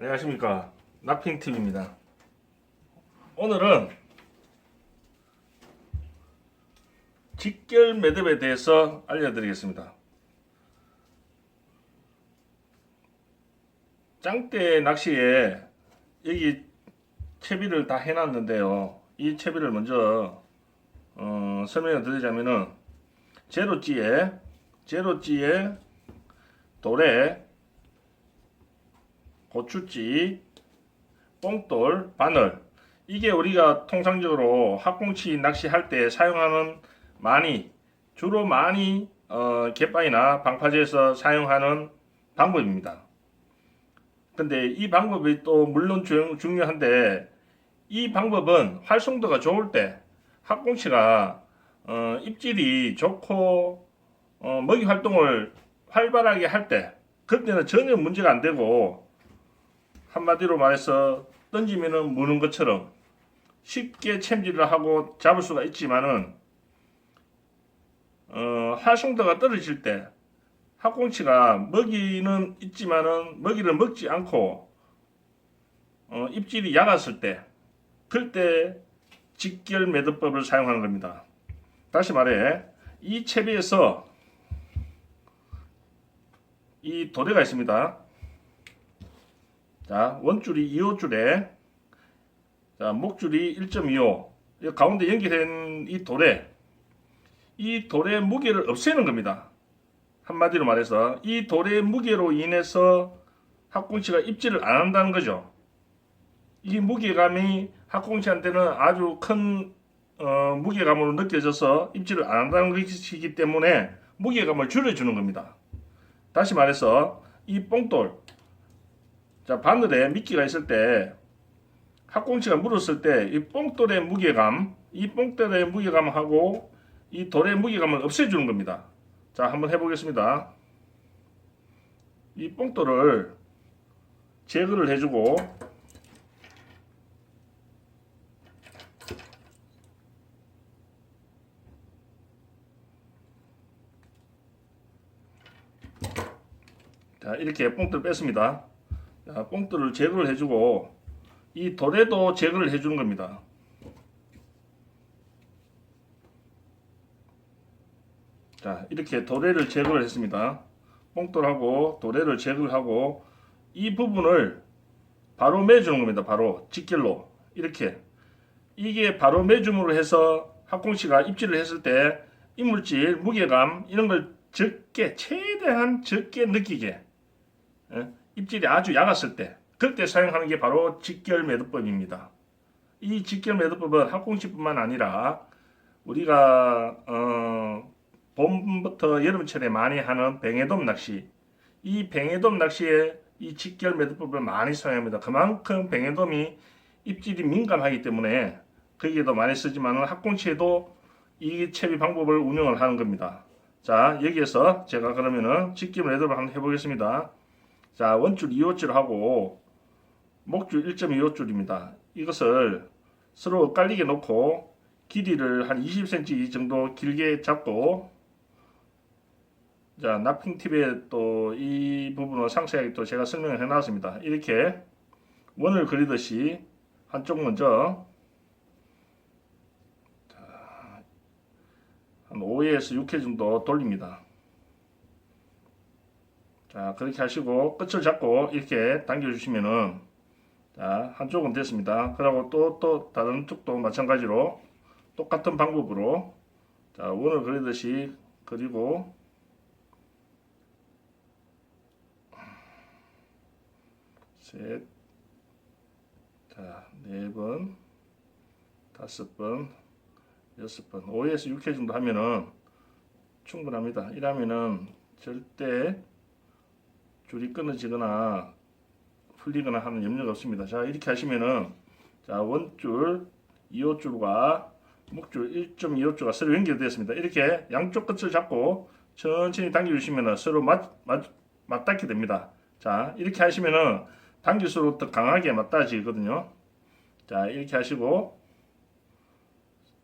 안녕하십니까. 나핑TV입니다. 오늘은 직결 매듭에 대해서 알려드리겠습니다. 짱대 낚시에 여기 채비를 다 해놨는데요. 이 채비를 먼저 어, 설명을 드리자면은 제로찌에 제로찌에 돌에 고추찌, 뽕돌, 바늘 이게 우리가 통상적으로 학꽁치 낚시할 때 사용하는 많이 주로 많이 어, 갯바위나 방파제에서 사용하는 방법입니다. 근데 이 방법이 또 물론 중, 중요한데 이 방법은 활성도가 좋을 때 학꽁치가 어, 입질이 좋고 어, 먹이 활동을 활발하게 할 때 그때는 전혀 문제가 안 되고 한마디로 말해서 던지면은 무는 것처럼 쉽게 챔질을 하고 잡을 수가 있지만은 어, 활성도가 떨어질 때 학꽁치가 먹이는 있지만은 먹이를 먹지 않고 어, 입질이 약았을 때 그때 직결 매듭법을 사용하는 겁니다. 다시 말해 이 채비에서 이 도대가 있습니다. 자, 원줄이 2호줄에 자, 목줄이 1.25. 이 가운데 연결된 이 돌에 이 돌의 무게를 없애는 겁니다. 한마디로 말해서 이 돌의 무게로 인해서 학꽁치가 입질을 안 한다는 거죠. 이 무게감이 학꽁치한테는 아주 큰 어, 무게감으로 느껴져서 입질을 안 한다는 것이기 때문에 무게감을 줄여주는 겁니다. 다시 말해서 이 뽕돌 자, 바늘에 미끼가 있을 때 학꽁치가 물었을 때 이 뽕돌의 무게감, 이 뽕돌의 무게감하고 이 돌의 무게감을 없애주는 겁니다. 자, 한번 해보겠습니다. 이 뽕돌을 제거를 해주고 자, 이렇게 뽕돌 뺐습니다. 자, 뽕돌을 제거를 해주고 이 돌에도 제거를 해주는 겁니다. 자 이렇게 도래를 제거를 했습니다. 뽕돌하고 도래를 제거를 하고 이 부분을 바로 매주는 겁니다. 바로 직결로 이렇게 이게 바로 매줌으로 해서 학꽁치가 입질을 했을 때 이물질, 무게감 이런 걸 적게 최대한 적게 느끼게 예? 입질이 아주 약았을 때 그때 사용하는 게 바로 직결 매듭법입니다. 이 직결 매듭법은 학꽁치뿐만 아니라 우리가 어, 봄부터 여름철에 많이 하는 뱅에돔 낚시 이 뱅에돔 낚시에 이 직결 매듭법을 많이 사용합니다. 그만큼 뱅에돔이 입질이 민감하기 때문에 거기에도 많이 쓰지만 학꽁치에도 이 채비 방법을 운영을 하는 겁니다. 자 여기에서 제가 그러면은 직결 매듭을 한번 해보겠습니다. 자, 원줄 2호줄 하고 목줄 1.25줄입니다. 이것을 서로 엇갈리게 놓고 길이를 한 20cm 정도 길게 잡고 자, 납핑 팁에 또 이 부분을 상세하게 또 제가 설명을 해 놨습니다. 이렇게 원을 그리듯이 한쪽 먼저 자, 한 5회에서 6회 정도 돌립니다. 자 그렇게 하시고 끝을 잡고 이렇게 당겨 주시면은 자 한쪽은 됐습니다 그리고 또또 다른 쪽도 마찬가지로 똑같은 방법으로 자 원을 그리듯이 그리고 셋, 자, 네 번, 다섯 번, 여섯 번, 5에서 6회 정도 하면은 충분합니다. 이러면은 절대 줄이 끊어지거나 풀리거나 하는 염려가 없습니다. 자 이렇게 하시면은 자 원줄 2호줄과 목줄 1.25줄가 서로 연결되었습니다. 이렇게 양쪽 끝을 잡고 천천히 당겨주시면은 서로 맞, 맞, 맞닿게 됩니다. 자 이렇게 하시면은 당길수록 더 강하게 맞닿아지거든요. 자 이렇게 하시고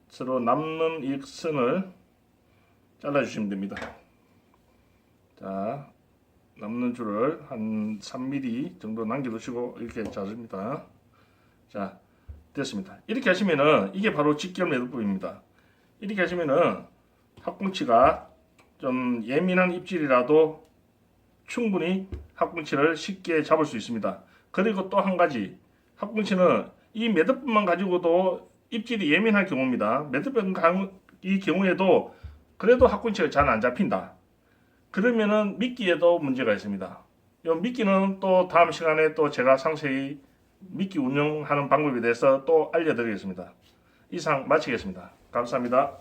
서로 남는 이 선을 잘라주시면 됩니다. 자 남는 줄을 한 3mm 정도 남겨두시고 이렇게 자릅니다. 자 됐습니다. 이렇게 하시면은 이게 바로 직결 매듭법입니다. 이렇게 하시면은 학궁치가 좀 예민한 입질이라도 충분히 학궁치를 쉽게 잡을 수 있습니다. 그리고 또 한 가지 학궁치는 이 매듭만 가지고도 입질이 예민할 경우입니다. 매듭은 이 경우에도 그래도 학궁치가 잘 안 잡힌다. 그러면은 미끼에도 문제가 있습니다. 이 미끼는 또 다음 시간에 또 제가 상세히 미끼 운영하는 방법에 대해서 또 알려드리겠습니다. 이상 마치겠습니다. 감사합니다.